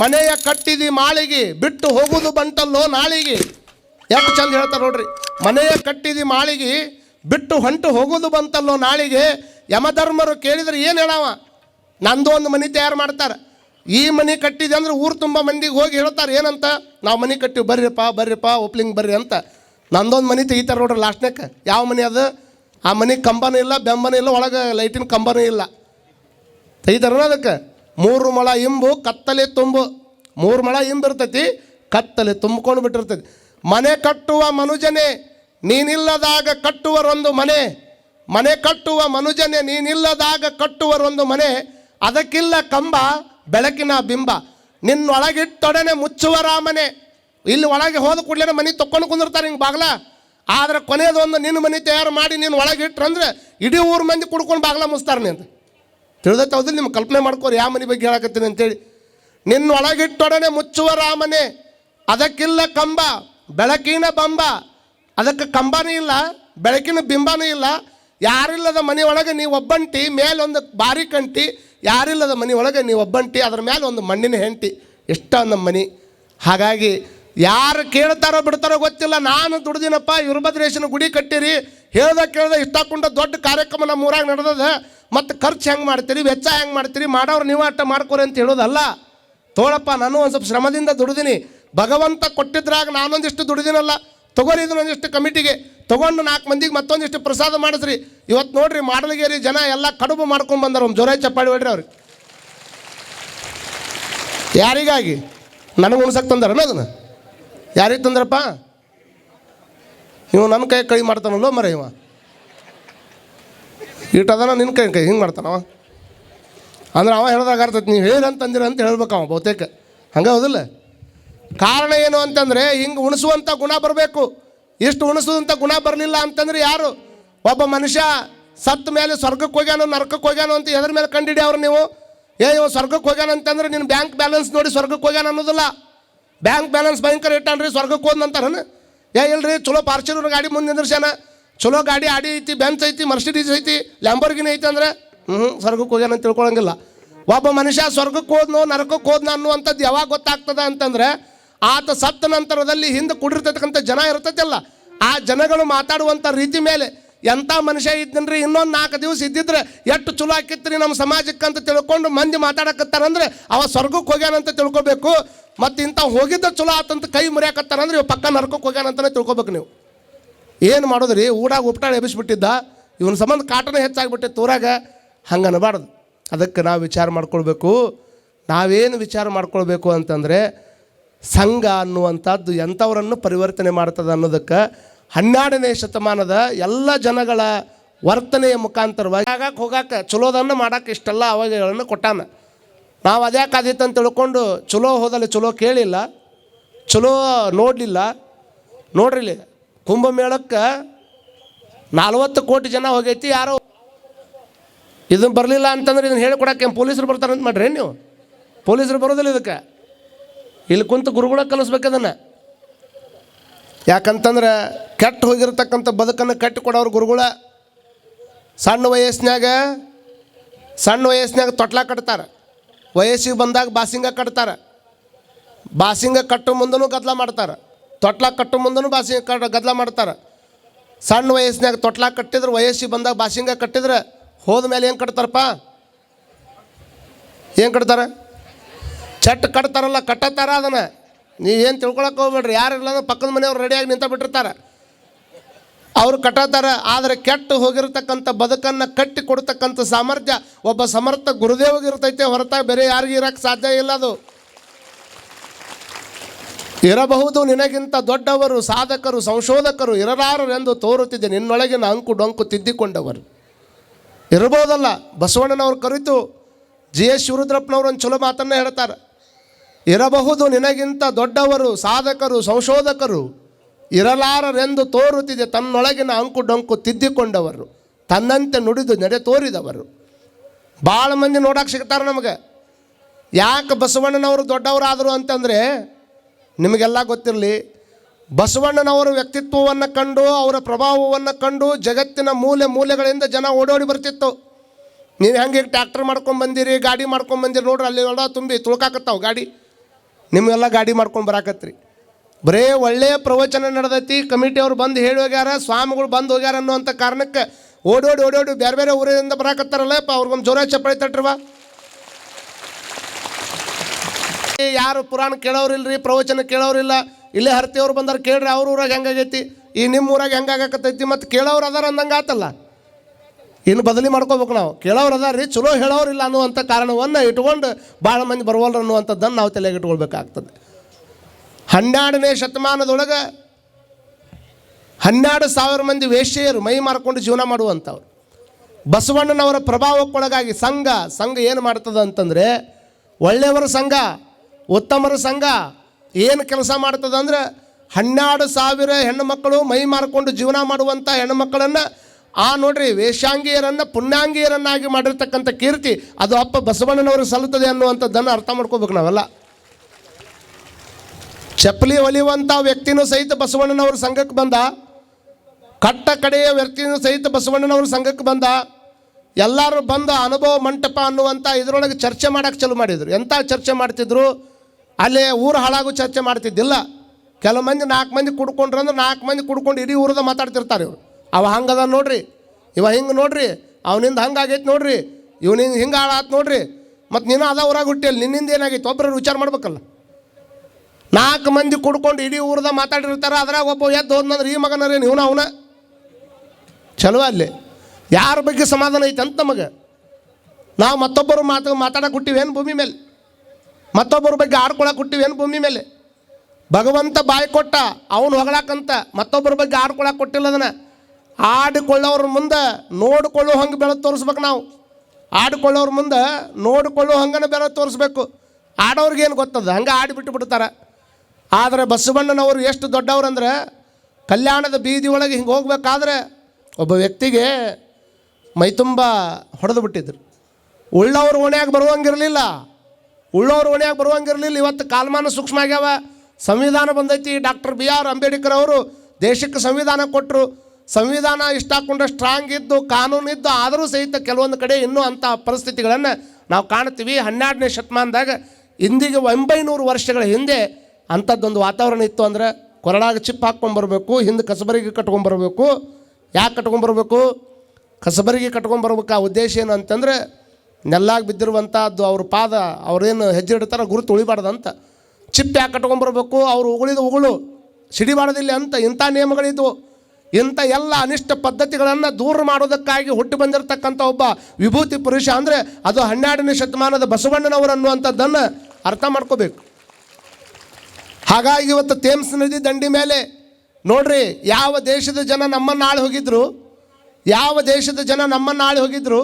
ಮನೆಯ ಕಟ್ಟಿದಿ ಮಾಳಿಗೆ ಬಿಟ್ಟು ಹೋಗುದು ಬಂತಲ್ಲೋ ನಾಳಿಗೆ? ಯಾಕೆ ಚಂದ ಹೇಳ್ತಾರೆ ನೋಡ್ರಿ. ಮನೆಯ ಕಟ್ಟಿದಿ ಮಾಳಿಗೆ ಬಿಟ್ಟು ಹೊಂಟು ಹೋಗುದು ಬಂತಲ್ಲೋ ನಾಳಿಗೆ? ಯಮಧರ್ಮರು ಕೇಳಿದ್ರೆ ಏನು ಹೇಳವ? ನಂದು ಒಂದು ಮನೆ ತಯಾರು ಮಾಡ್ತಾರೆ. ಈ ಮನೆ ಕಟ್ಟಿದೆ ಅಂದ್ರೆ ಊರು ತುಂಬ ಮಂದಿಗೆ ಹೋಗಿ ಹೇಳ್ತಾರೆ, ಏನಂತ? ನಾವು ಮನೆ ಕಟ್ಟಿವಿ, ಬರ್ರಿಪ್ಪ ಬರ್ರಿಪ್ಪ, ಒಪ್ಲಿಂಗ್ ಬರ್ರಿ ಅಂತ. ನಂದೊಂದು ಮನೆ ತೆಗಿತಾರೆ ನೋಡ್ರಿ ಲಾಸ್ಟ್ನಾಗ ಯಾವ ಮನೆ ಅದು? ಆ ಮನೆ ಕಂಬನೂ ಇಲ್ಲ, ಬೆಂಬನೂ ಇಲ್ಲ, ಒಳಗೆ ಲೈಟಿನ ಕಂಬನೂ ಇಲ್ಲ. ತೆಗಿತಾರ ಅದಕ್ಕೆ? ಮೂರು ಮೊಳ ಇಂಬು, ಕತ್ತಲೆ ತುಂಬು. ಮೂರು ಮೊಳ ಇಂಬಿರ್ತೈತಿ ಕತ್ತಲೆ ತುಂಬಿಕೊಂಡು ಬಿಟ್ಟಿರ್ತೈತಿ. ಮನೆ ಕಟ್ಟುವ ಮನುಜನೇ, ನೀನಿಲ್ಲದಾಗ ಕಟ್ಟುವರೊಂದು ಮನೆ. ಮನೆ ಕಟ್ಟುವ ಮನುಜನೇ, ನೀನಿಲ್ಲದಾಗ ಕಟ್ಟುವರೊಂದು ಮನೆ. ಅದಕ್ಕಿಲ್ಲ ಕಂಬ, ಬೆಳಕಿನ ಬಿಂಬ. ನಿನ್ನೊಳಗಿಟ್ಟೊಡನೆ ಮುಚ್ಚುವರ ಮನೆ ಇಲ್ಲಿ ಒಳಗೆ ಹೋದ ಕೂಡಲೇ ಮನೆ ತಕ್ಕೊಂಡು ಕುಂದಿರ್ತಾರೆ ಹಿಂಗೆ ಬಾಗ್ಲ. ಆದ್ರೆ ಕೊನೆಯದೊಂದು ನಿನ್ನ ಮನೆ ತಯಾರು ಮಾಡಿ ನೀನು ಒಳಗೆ ಇಟ್ರಂದ್ರೆ ಇಡೀ ಊರು ಮಂದಿ ಕುಡ್ಕೊಂಡು ಬಾಗ್ಲ ಮುಚ್ತಾರೆ ನಿಂತ ತಿಳಿದೈತೆ ಹೌದಿಲ್ಲ ನಿಮ್ಮ ಕಲ್ಪನೆ ಮಾಡ್ಕೋರಿ ಯಾವ ಮನೆ ಬಗ್ಗೆ ಹೇಳಕತ್ತೀನಿ ಅಂತೇಳಿ. ನಿನ್ನ ಒಳಗಿಟ್ಟೊಡನೆ ಮುಚ್ಚುವ ರಾಮನೆ, ಅದಕ್ಕಿಲ್ಲ ಕಂಬ, ಬೆಳಕಿನ ಬಂಬ. ಅದಕ್ಕೆ ಕಂಬನೂ ಇಲ್ಲ, ಬೆಳಕಿನ ಬಿಂಬನೂ ಇಲ್ಲ. ಯಾರಿಲ್ಲದ ಮನೆ ಒಳಗೆ ನೀವು ಒಬ್ಬಂಟಿ, ಮೇಲೊಂದು ಬಾರಿ ಕಂಟಿ. ಯಾರಿಲ್ಲದ ಮನೆ ಒಳಗೆ ನೀವು ಒಬ್ಬಂಟಿ, ಅದ್ರ ಮೇಲೆ ಒಂದು ಮಣ್ಣಿನ ಹೆಂಟಿ. ಇಷ್ಟ ನಮ್ಮ ಮನೆ. ಹಾಗಾಗಿ ಯಾರು ಕೇಳ್ತಾರೋ ಬಿಡ್ತಾರೋ ಗೊತ್ತಿಲ್ಲ. ನಾನು ದುಡ್ದಿನಪ್ಪ ವೀರಭದ್ರೇಶನ ಗುಡಿ ಕಟ್ಟಿರಿ. ಹೇಳ್ದ ಕೇಳ್ದ ಇಷ್ಟಕೊಂಡ ದೊಡ್ಡ ಕಾರ್ಯಕ್ರಮ ನಮ್ಮ ಊರಾಗ ನಡೆದದ. ಮತ್ತು ಖರ್ಚು ಹೆಂಗೆ ಮಾಡ್ತೀರಿ? ವೆಚ್ಚ ಹೆಂಗೆ ಮಾಡ್ತೀರಿ? ಮಾಡೋರು ನೀವು ಅಟ್ಟ ಮಾಡ್ಕೋರಿ ಅಂತ ಹೇಳೋದಲ್ಲ. ತೋಳಪ್ಪ, ನಾನು ಒಂದು ಸ್ವಲ್ಪ ಶ್ರಮದಿಂದ ದುಡಿದೀನಿ. ಭಗವಂತ ಕೊಟ್ಟಿದ್ರಾಗ ನಾನೊಂದಿಷ್ಟು ದುಡಿದಿನಲ್ಲ. ತಗೋರಿ ಇದನ್ನೊಂದಿಷ್ಟು ಕಮಿಟಿಗೆ. ತಗೊಂಡು ನಾಲ್ಕು ಮಂದಿಗೆ ಮತ್ತೊಂದಿಷ್ಟು ಪ್ರಸಾದ ಮಾಡಿಸ್ರಿ. ಇವತ್ತು ನೋಡ್ರಿ ಮಾಡಲಗೇರಿ ಜನ ಎಲ್ಲ ಕಡುಬು ಮಾಡ್ಕೊಂಡು ಬಂದರು. ಒಂದು ಜೋರಾಗಿ ಚಪ್ಪಾಡಿ ಹೊಡ್ರಿ ಅವ್ರಿಗೆ. ಯಾರಿಗಾಗಿ? ನನಗೆ ಉಣ್ಸಕ್ಕೆ ತಂದಾರನ ಅದನ್ನು? ಯಾರಿಗೆ ತಂದ್ರಪ್ಪ? ಇವ ನನ್ನ ಕೈ ಕೈ ಮಾಡ್ತಾನಲ್ಲೋ ಮರ ಇವ. ಇಟ್ಟದನ ನಿನ್ನ ಕೈ ಕೈ, ಹಿಂಗೆ ಮಾಡ್ತಾನವ ಅಂದ್ರೆ ಅವ ಹೇಳ್ದಾಗ ಅರ್ತೈತಿ ನೀವು ಹೇಳಂತಂದಿರ ಅಂತ ಹೇಳ್ಬೇಕು ಅವ ಬಹುತೇಕ. ಹಂಗೆ ಹೌದಿಲ್ಲ? ಕಾರಣ ಏನು ಅಂತಂದರೆ, ಹಿಂಗೆ ಉಣಿಸುವಂಥ ಗುಣ ಬರಬೇಕು. ಇಷ್ಟು ಉಣಿಸುವಂಥ ಗುಣ ಬರಲಿಲ್ಲ ಅಂತಂದ್ರೆ ಯಾರು? ಒಬ್ಬ ಮನುಷ್ಯ ಸತ್ತ ಮೇಲೆ ಸ್ವರ್ಗಕ್ಕೆ ಹೋಗ್ಯಾನೋ, ನರಕಕ್ಕೆ ಹೋಗ್ಯಾನೋ ಅಂತ ಎದ್ರ ಮೇಲೆ ಕಂಡಿಡಿ ಅವ್ರು ನೀವು? ಏ, ಇವ ಸ್ವರ್ಗಕ್ಕೆ ಹೋಗ್ಯಾನ ಅಂತಂದ್ರೆ ನಿನ್ನ ಬ್ಯಾಂಕ್ ಬ್ಯಾಲೆನ್ಸ್ ನೋಡಿ ಸ್ವರ್ಗಕ್ಕೆ ಹೋಗ್ಯಾನ ಅನ್ನೋದಿಲ್ಲ. ಬ್ಯಾಂಕ್ ಬ್ಯಾಲೆನ್ಸ್ ಭಯಂಕರ ಇಟ್ಟಾನ್ರಿ, ಸ್ವರ್ಗಕ್ಕೆ ಹೋದಂತಾರನ ಏ, ಇಲ್ರಿ, ಚಲೋ ಪಾರ್ಚೂರ್ ಗಾಡಿ ಮುಂದೆ ನಿಂದ್ರಸ್ಯಾನ. ಚಲೋ ಗಾಡಿ ಆಡಿ ಐತಿ, ಬೆಂಚ್ ಐತಿ, ಮರ್ಸಿಡೀಸ್ ಐತಿ, ಲ್ಯಾಂಬರ್ಗಿನ ಐತಿ ಅಂದ್ರೆ ಹ್ಞೂ ಸ್ವರ್ಗಕ್ಕೆ ಹೋಗ್ಯಾನ ಅಂತ ತಿಳ್ಕೊಳಂಗಿಲ್ಲ. ಒಬ್ಬ ಮನುಷ್ಯ ಸ್ವರ್ಗಕ್ಕೆ ಹೋದ್ನೋ, ನರಕಕ್ಕೆ ಹೋದ್ನ ಅನ್ನುವಂಥದ್ದು ಯಾವಾಗ ಗೊತ್ತಾಗ್ತದ ಅಂತಂದ್ರೆ, ಆತ ಸತ್ತ ನಂತರದಲ್ಲಿ ಹಿಂದೆ ಕುಡಿರ್ತಕ್ಕಂಥ ಜನ ಇರ್ತೈತಲ್ಲ, ಆ ಜನಗಳು ಮಾತಾಡುವಂಥ ರೀತಿ ಮೇಲೆ ಎಂಥ ಮನುಷ್ಯ ಇದ್ದನ್ರಿ? ಇನ್ನೊಂದು ನಾಲ್ಕು ದಿವಸ ಇದ್ದಿದ್ರೆ ಎಷ್ಟು ಚಲೋ ಆಕಿತ್ರಿ ನಮ್ಮ ಸಮಾಜಕ್ಕೆ ಅಂತ ತಿಳ್ಕೊಂಡು ಮಂದಿ ಮಾತಾಡಕತ್ತಾರಂದ್ರೆ ಅವ ಸ್ವರ್ಗಕ್ಕೆ ಹೋಗ್ಯಾನಂತ ತಿಳ್ಕೊಬೇಕು. ಮತ್ತು ಇಂಥ ಹೋಗಿದ್ದ ಚಲೋ ಆತಂತ ಕೈ ಮುರಿಯಾಕತ್ತಾರಂದ್ರೆ ಇವ ಪಕ್ಕ ನರ್ಕಕ್ಕೆ ಹೋಗ್ಯಾನಂತಲೇ ತಿಳ್ಕೊಬೇಕು ನೀವು. ಏನು ಮಾಡೋದ್ರಿ? ಊಡಾಗ ಉಪ್ಟಾಳ ಎಬ್ಬಿಸ್ಬಿಟ್ಟಿದ್ದ. ಇವನ ಸಂಬಂಧ ಕಾಟನ ಹೆಚ್ಚಾಗ್ಬಿಟ್ಟಿತ್ತು ಊರಾಗ. ಹಂಗೆ ಅನ್ನಬಾರ್ದು ಅದಕ್ಕೆ ನಾವು ವಿಚಾರ ಮಾಡ್ಕೊಳ್ಬೇಕು. ನಾವೇನು ವಿಚಾರ ಮಾಡ್ಕೊಳ್ಬೇಕು ಅಂತಂದರೆ ಸಂಘ ಅನ್ನುವಂಥದ್ದು ಎಂಥವರನ್ನು ಪರಿವರ್ತನೆ ಮಾಡ್ತದೆ ಅನ್ನೋದಕ್ಕೆ ಹನ್ನೆರಡನೇ ಶತಮಾನದ ಎಲ್ಲ ಜನಗಳ ವರ್ತನೆಯ ಮುಖಾಂತರವಾಗಿ ಆಗಾಕ ಹೋಗಾಕ ಚಲೋದನ್ನು ಮಾಡೋಕ್ಕೆ ಇಷ್ಟೆಲ್ಲ ಅವಾಗೆಗಳನ್ನು ಕೊಟ್ಟಾನ. ನಾವು ಅದ್ಯಾಕೆ ಆದಿತ್ತು ಅಂತ ತಿಳ್ಕೊಂಡು ಚಲೋ ಹೋದಲ್ಲಿ ಚಲೋ ಕೇಳಿಲ್ಲ, ಚಲೋ ನೋಡಲಿಲ್ಲ. ನೋಡ್ರಿ ಕುಂಭಮೇಳಕ್ಕೆ ನಲ್ವತ್ತು ಕೋಟಿ ಜನ ಹೋಗೈತಿ, ಯಾರೋ ಇದನ್ನು ಬರಲಿಲ್ಲ ಅಂತಂದ್ರೆ ಇದನ್ನು ಹೇಳಿಕೊಡಕ್ಕೆ ಪೊಲೀಸರು ಬರ್ತಾರಂತ ಮಾಡ್ರಿ ನೀವು? ಪೊಲೀಸರು ಬರೋದಿಲ್ಲ ಇದಕ್ಕೆ. ಇಲ್ಲಿ ಕುಂತು ಗುರುಗಳ ಕಲಿಸ್ಬೇಕು ಅದನ್ನು. ಯಾಕಂತಂದ್ರೆ ಕೆಟ್ಟ ಹೋಗಿರ್ತಕ್ಕಂಥ ಬದುಕನ್ನು ಕಟ್ಟಿಕೊಡೋರು ಗುರುಗಳ ಸಣ್ಣ ವಯಸ್ಸಿನಾಗ ಸಣ್ಣ ವಯಸ್ಸಿನಾಗ ತೊಟ್ಲ ಕಟ್ತಾರೆ. ವಯಸ್ಸಿಗೆ ಬಂದಾಗ ಬಾಸಿಂಗ ಕಟ್ತಾರೆ. ಬಾಸಿಂಗ ಕಟ್ಟೋ ಮುಂದೂ ಗದ್ದಲ ಮಾಡ್ತಾರೆ. ತೊಟ್ಲ ಕಟ್ಟೋ ಮುಂದೂ ಬಾಸಿಂಗ ಕಟ್ ಗದ್ದಲ ಮಾಡ್ತಾರೆ. ಸಣ್ಣ ವಯಸ್ಸಿನಾಗ ತೊಟ್ಲ ಕಟ್ಟಿದ್ರೆ, ವಯಸ್ಸಿಗೆ ಬಂದಾಗ ಬಾಸಿಂಗ ಕಟ್ಟಿದ್ರೆ ಹೋದ ಮೇಲೆ ಏನು ಕಟ್ತಾರಪ್ಪ? ಏನು ಕಟ್ತಾರೆ? ಚಟ್ ಕಟ್ತಾರಲ್ಲ ಕಟ್ಟತ್ತಾರ ಅದನ್ನು. ನೀವು ಏನು ತಿಳ್ಕೊಳಕ್ಕೆ ಹೋಗ್ಬೇಡ್ರಿ. ಯಾರು ಅಂದ್ರೆ ಪಕ್ಕದ ಮನೆಯವ್ರು ರೆಡಿಯಾಗಿ ನಿಂತ ಬಿಟ್ಟಿರ್ತಾರೆ ಅವರು ಕಟ್ಟತಾರೆ. ಆದರೆ ಕೆಟ್ಟು ಹೋಗಿರ್ತಕ್ಕಂಥ ಬದುಕನ್ನು ಕಟ್ಟಿ ಕೊಡ್ತಕ್ಕಂಥ ಸಾಮರ್ಥ್ಯ ಒಬ್ಬ ಸಮರ್ಥ ಗುರುದೇವಗಿರ್ತೈತೆ ಹೊರತಾಗಿ ಬೇರೆ ಯಾರಿಗೂ ಇರೋಕ್ಕೆ ಸಾಧ್ಯ ಇಲ್ಲ ಅದು. ಇರಬಹುದು ನಿನಗಿಂತ ದೊಡ್ಡವರು, ಸಾಧಕರು, ಸಂಶೋಧಕರು ಇರಲಾರರೆಂದು ತೋರುತ್ತಿದ್ದೆ. ನಿನ್ನೊಳಗಿನ ಅಂಕು ಡೊಂಕು ತಿದ್ದಿಕೊಂಡವರು. ಇರ್ಬೋದಲ್ಲ ಬಸವಣ್ಣನವ್ರು ಕರಿತು ಜಿ ಎಸ್ ಶಿವರುದ್ರಪ್ಪನವ್ರು ಒಂದು ಚಲೋ ಮಾತನ್ನೇ ಹೇಳ್ತಾರೆ. ಇರಬಹುದು ನಿನಗಿಂತ ದೊಡ್ಡವರು, ಸಾಧಕರು, ಸಂಶೋಧಕರು ಇರಲಾರರೆಂದು ತೋರುತ್ತಿದೆ. ತನ್ನೊಳಗಿನ ಅಂಕು ಡೊಂಕು ತಿದ್ದಿಕೊಂಡವರು, ತನ್ನಂತೆ ನುಡಿದು ನಡೆ ತೋರಿದವರು. ಭಾಳ ಮಂದಿ ನೋಡಕ್ಕೆ ಸಿಗ್ತಾರೆ ನಮಗೆ. ಯಾಕೆ ಬಸವಣ್ಣನವರು ದೊಡ್ಡವರಾದರು ಅಂತಂದರೆ, ನಿಮಗೆಲ್ಲ ಗೊತ್ತಿರಲಿ, ಬಸವಣ್ಣನವರ ವ್ಯಕ್ತಿತ್ವವನ್ನು ಕಂಡು, ಅವರ ಪ್ರಭಾವವನ್ನು ಕಂಡು ಜಗತ್ತಿನ ಮೂಲೆ ಮೂಲೆಗಳಿಂದ ಜನ ಓಡೋಡಿ ಬರ್ತಿತ್ತು. ನೀವು ಹೆಂಗೆ ಟ್ಯಾಕ್ಟರ್ ಮಾಡ್ಕೊಂಡು ಬಂದಿರಿ, ಗಾಡಿ ಮಾಡ್ಕೊಂಡು ಬಂದಿರಿ ನೋಡ್ರಿ, ಅಲ್ಲಿ ನೋಡೋ ತುಂಬಿ ತುಳ್ಕಾಕತ್ತಾವ ಗಾಡಿ. ನಿಮಗೆಲ್ಲ ಗಾಡಿ ಮಾಡ್ಕೊಂಡು ಬರಾಕತ್ರಿ. ಬರೇ ಒಳ್ಳೆಯ ಪ್ರವಚನ ನಡೆದೈತಿ ಕಮಿಟಿಯವ್ರು ಬಂದು ಹೇಳಿ ಹೋಗ್ಯಾರ, ಸ್ವಾಮಿಗಳು ಬಂದು ಹೋಗ್ಯಾರ ಅನ್ನುವಂಥ ಕಾರಣಕ್ಕೆ ಓಡೋಡಿ ಓಡೋಡಿ ಬೇರೆ ಬೇರೆ ಊರಿಂದ ಬರಾಕತ್ತಾರಲ್ಲಪ್ಪ ಅವ್ರಿಗೊಂದು ಜೋರ ಚಪ್ಪಳಿ ತಟ್ರವ ಯಾರು ಪುರಾಣ ಕೇಳೋರಿಲ್ರಿ, ಪ್ರವಚನ ಕೇಳೋರಿಲ್ಲ, ಇಲ್ಲೇ ಹರ್ತಿಯವ್ರು ಬಂದಾರ ಕೇಳ್ರಿ ಅವ್ರ ಊರಾಗ ಹೆಂಗಾಗೈತಿ ಈ ನಿಮ್ಮ ಊರಾಗ ಹೆಂಗಾಗತ್ತೈತಿ ಮತ್ತು ಕೇಳೋರು ಅದಾರ ಅಂದಂಗೆ ಆತಲ್ಲ. ಇನ್ನು ಬದಲಿ ಮಾಡ್ಕೋಬೇಕು ನಾವು. ಕೇಳೋರು ಅದ ರೀ, ಚಲೋ ಹೇಳೋರಿಲ್ಲ ಅನ್ನುವಂಥ ಕಾರಣವನ್ನು ಇಟ್ಕೊಂಡು ಭಾಳ ಮಂದಿ ಬರವಲ್ರು ಅನ್ನುವಂಥದ್ದನ್ನು ನಾವು ತಲೆಗೆ ಇಟ್ಕೊಳ್ಬೇಕಾಗ್ತದೆ. ಹನ್ನೆರಡನೇ ಶತಮಾನದೊಳಗೆ ಹನ್ನೆರಡು ಸಾವಿರ ಮಂದಿ ವೇಶ್ಯೆಯರು ಮೈ ಮಾರ್ಕೊಂಡು ಜೀವನ ಮಾಡುವಂಥವ್ರು. ಬಸವಣ್ಣನವರ ಪ್ರಭಾವಕ್ಕೊಳಗಾಗಿ ಸಂಘ ಸಂಘ ಏನು ಮಾಡ್ತದೆ ಅಂತಂದರೆ ಒಳ್ಳೆಯವರ ಸಂಘ, ಉತ್ತಮರ ಸಂಘ, ಏನು ಕೆಲಸ ಮಾಡ್ತದೆ ಅಂದ್ರೆ ಹನ್ನೆರಡು ಸಾವಿರ ಹೆಣ್ಣು ಮಕ್ಕಳು ಮೈ ಮಾರ್ಕೊಂಡು ಜೀವನ ಮಾಡುವಂಥ ಹೆಣ್ಣು ಮಕ್ಕಳನ್ನು ಆ ನೋಡ್ರಿ, ವೇಷಾಂಗಿಯರನ್ನು ಪುಣ್ಯಾಂಗಿಯರನ್ನಾಗಿ ಮಾಡಿರ್ತಕ್ಕಂಥ ಕೀರ್ತಿ, ಅದು ಅಪ್ಪ ಬಸವಣ್ಣನವರು ಸಲ್ಲುತ್ತದೆ ಅನ್ನುವಂಥದ್ದನ್ನು ಅರ್ಥ ಮಾಡ್ಕೋಬೇಕು ನಾವೆಲ್ಲ. ಚಪ್ಪಲಿ ಒಲಿಯುವಂಥ ವ್ಯಕ್ತಿನೂ ಸಹಿತ ಬಸವಣ್ಣನವರು ಸಂಘಕ್ಕೆ ಬಂದ, ಕಟ್ಟ ಕಡೆಯ ವ್ಯಕ್ತಿನೂ ಸಹಿತ ಬಸವಣ್ಣನವರು ಸಂಘಕ್ಕೆ ಬಂದ, ಎಲ್ಲರೂ ಬಂದ ಅನುಭವ ಮಂಟಪ ಅನ್ನುವಂಥ ಇದರೊಳಗೆ ಚರ್ಚೆ ಮಾಡೋಕ್ಕೆ ಚಾಲು ಮಾಡಿದರು. ಎಂಥ ಚರ್ಚೆ ಮಾಡ್ತಿದ್ರು? ಅಲ್ಲೇ ಊರು ಹಾಳಾಗೋ ಚರ್ಚೆ ಮಾಡ್ತಿದ್ದಿಲ್ಲ. ಕೆಲವು ಮಂದಿ ನಾಲ್ಕು ಮಂದಿ ಕುಡ್ಕೊಂಡ್ರು ಅಂದ್ರೆ ನಾಲ್ಕು ಮಂದಿ ಕುಡ್ಕೊಂಡು ಇಡೀ ಊರದ ಮಾತಾಡ್ತಿರ್ತಾರೆ ಇವರು. ಅವ ಹಂಗದ ನೋಡ್ರಿ. ಇವ ಹಿಂಗೆ ನೋಡ್ರಿ. ಅವನಿಂದ ಹಂಗೆ ಆಗೈತೆ ನೋಡ್ರಿ. ಇವನಿಂದ ಹಿಂಗೆ ಹಾಳಾತ್ ನೋಡ್ರಿ. ಮತ್ತು ನೀನು ಅದ ಊರಾಗ ಹುಟ್ಟಿಯಲ್ಲಿ ನಿನ್ನಿಂದ ಏನಾಗೈತೆ? ಒಬ್ಬರು ವಿಚಾರ ಮಾಡ್ಬೇಕಲ್ಲ. ನಾಲ್ಕು ಮಂದಿ ಕುಡ್ಕೊಂಡು ಇಡೀ ಊರದ ಮಾತಾಡಿರ್ತಾರೆ, ಅದ್ರಾಗ ಒಬ್ಬ ಎದ್ದು ಹೋದ್ನಂದ್ರೆ ಈ ಮಗನರೇನು? ಇವನ ಅವನ? ಚಲೋ ಅಲ್ಲಿ. ಯಾರ ಬಗ್ಗೆ ಸಮಾಧಾನ ಐತೆ ಅಂತ ನಮಗೆ. ನಾವು ಮತ್ತೊಬ್ಬರು ಮಾತು ಮಾತಾಡಕ್ಕೆ ಹುಟ್ಟಿವೇನು ಭೂಮಿ ಮೇಲೆ? ಮತ್ತೊಬ್ಬರ ಬಗ್ಗೆ ಆಡ್ಕೊಳಕ್ಕೆ ಹುಟ್ಟಿವೇನು ಭೂಮಿ ಮೇಲೆ? ಭಗವಂತ ಬಾಯಿ ಕೊಟ್ಟ, ಅವನು ಹೊಗಳಕ್ಕಂತ ಮತ್ತೊಬ್ಬರ ಬಗ್ಗೆ ಆಡ್ಕೊಳಕ್ಕೆ ಕೊಟ್ಟಿಲ್ಲ ಅದನ್ನು ಆಡಿಕೊಳ್ಳೋರ ಮುಂದೆ ನೋಡಿಕೊಳ್ಳೋ ಹಂಗೆ ಬೆಳೆ ತೋರಿಸ್ಬೇಕು ನಾವು. ಆಡಿಕೊಳ್ಳೋರ ಮುಂದೆ ನೋಡಿಕೊಳ್ಳೋ ಹಂಗನ ಬೆಲೆ ತೋರಿಸ್ಬೇಕು. ಆಡೋರ್ಗೇನು ಗೊತ್ತದ? ಹಂಗೆ ಆಡಿಬಿಟ್ಟು ಬಿಡ್ತಾರೆ. ಆದರೆ ಬಸವಣ್ಣನವರು ಎಷ್ಟು ದೊಡ್ಡವರಂದ್ರೆ ಕಲ್ಯಾಣದ ಬೀದಿ ಒಳಗೆ ಹಿಂಗೆ ಹೋಗ್ಬೇಕಾದ್ರೆ ಒಬ್ಬ ವ್ಯಕ್ತಿಗೆ ಮೈತುಂಬ ಹೊಡೆದು ಬಿಟ್ಟಿದ್ರು. ಉಳ್ಳವ್ರ ಓಣ್ಯಾಗ ಬರುವಂಗಿರಲಿಲ್ಲ. ಉಳ್ಳವ್ರ ಓಣ್ಯಾಗ ಬರುವಂಗಿರಲಿಲ್ಲ. ಇವತ್ತು ಕಾಲಮಾನ ಸೂಕ್ಷ್ಮ ಆಗ್ಯಾವ. ಸಂವಿಧಾನ ಬಂದೈತಿ. ಡಾಕ್ಟರ್ ಬಿ ಆರ್ ಅಂಬೇಡ್ಕರ್ ಅವರು ದೇಶಕ್ಕೆ ಸಂವಿಧಾನ ಕೊಟ್ಟರು ಸಂವಿಧಾನ ಇಷ್ಟ ಹಾಕೊಂಡು ಸ್ಟ್ರಾಂಗ್ ಇದ್ದು, ಕಾನೂನು ಇದ್ದು, ಆದರೂ ಸಹಿತ ಕೆಲವೊಂದು ಕಡೆ ಇನ್ನೂ ಅಂಥ ಪರಿಸ್ಥಿತಿಗಳನ್ನು ನಾವು ಕಾಣ್ತೀವಿ. ಹನ್ನೆರಡನೇ ಶತಮಾನದಾಗ ಇಂದಿಗೆ ಒಂಬೈನೂರು ವರ್ಷಗಳ ಹಿಂದೆ ಅಂಥದ್ದೊಂದು ವಾತಾವರಣ ಇತ್ತು ಅಂದ್ರೆ ಕೊರಳಾಗ ಚಿಪ್ ಹಾಕ್ಕೊಂಬರ್ಬೇಕು ಹಿಂದೆ ಕಸಬರಿಗೆ ಕಟ್ಕೊಂಬರ್ಬೇಕು ಯಾಕೆ ಕಟ್ಕೊಂಬರ್ಬೇಕು ಕಸಬರಿಗೆ ಕಟ್ಕೊಂಬರ್ಬೇಕು ಆ ಉದ್ದೇಶ ಏನು ಅಂತಂದ್ರೆ ನೆಲ್ಲಾಗಿ ಬಿದ್ದಿರುವಂಥದ್ದು ಅವ್ರ ಪಾದ ಅವ್ರೇನು ಹೆಜ್ಜೆ ಇಡ್ತಾರೋ ಗುರುತು ಉಳಿಬಾರ್ದಂತ. ಚಿಪ್ ಯಾಕೆ ಕಟ್ಕೊಂಬರ್ಬೇಕು ಅವ್ರು ಉಗುಳಿದ ಉಗುಳು ಸಿಡಿಬಾರ್ದಿಲ್ಲ ಅಂತ ಇಂಥ ನಿಯಮಗಳಿದ್ವು. ಇಂಥ ಎಲ್ಲ ಅನಿಷ್ಟ ಪದ್ಧತಿಗಳನ್ನು ದೂರ ಮಾಡೋದಕ್ಕಾಗಿ ಹುಟ್ಟಿ ಬಂದಿರತಕ್ಕಂಥ ಒಬ್ಬ ವಿಭೂತಿ ಪುರುಷ ಅಂದರೆ ಅದು ಹನ್ನೆರಡನೇ ಶತಮಾನದ ಬಸವಣ್ಣನವರು ಅನ್ನುವಂಥದ್ದನ್ನು ಅರ್ಥ ಮಾಡ್ಕೋಬೇಕು. ಹಾಗಾಗಿ ಇವತ್ತು ತೇಮ್ಸ್ ನದಿ ದಂಡಿ ಮೇಲೆ ನೋಡ್ರಿ ಯಾವ ದೇಶದ ಜನ ನಮ್ಮನ್ನು ಆಳಿ ಹೋಗಿದ್ರು, ಯಾವ ದೇಶದ ಜನ ನಮ್ಮನ್ನು ಆಳಿ ಹೋಗಿದ್ರು,